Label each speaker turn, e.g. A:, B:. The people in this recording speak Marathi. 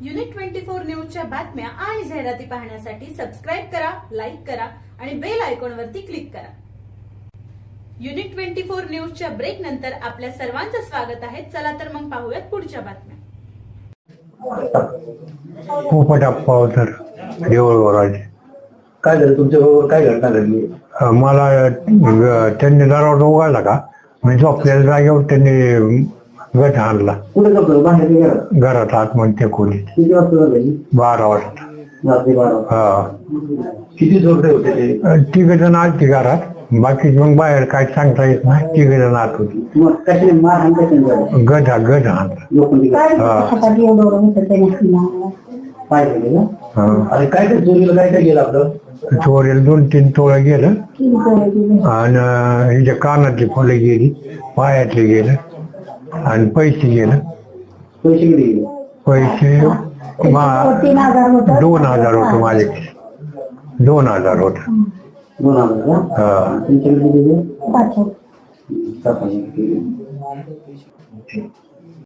A: युनिट ट्वेंटी फोर न्यूजच्या बातम्या आणि जाहिराती पाहण्यासाठी सबस्क्राईब करा लाईक करा आणि बेल आयकॉन वरती क्लिक करा. युनिट ट्वेंटी फोर न्यूजच्या ब्रेक नंतर आपल्या सर्वांचं स्वागत आहे. चला तर मग पाहूयात पुढच्या बातम्या.
B: पोपटप्पा होतर देऊळवराज
C: काय झालं? तुमच्या बरोबर काय घटना घडली?
B: मला अं, त्यांनी दरवाजा उघडला का? मी झोपलेल्या जागेवर त्यांनी गट आणला.
C: कुठे बाहेर घरात
B: घरात आतमध्ये त्या खोलीत
C: किती वाजता झाली
B: बारा वाजता.
C: रात्री बारा वाजता.
B: हा.
C: किती चोरटे होते ते?
B: तिघ जण आलती घरात. बाकी मग बाहेर काय सांगता येत नाही. तिघ जण आत होती.
C: मग कशाने मार आणि कशाने झालं
B: गट गट आणला.
C: लोखंडी गाठ.
B: हा.
D: हातात एवढं एवढं होतं त्याने
C: पाय गेले ना
B: हा.
C: आणि काय काय चोरीला काय काय गेलं आपलं?
B: चोरेल दोन तीन तोळं
D: गेली.
B: आणि हिच्या कानातली फुलं गेली. पायातले गेलं. आणि पैसे गेलं.
C: पैसे किती गेले?
B: पैसे मा
D: तीन हजार होतं
B: दोन हजार होते माझ्याकडे दोन हजार होत.
C: दोन हजार का?
B: हा.
C: तुमच्याकडे किती गेले?
D: पाच
C: सात हजार किती गेले.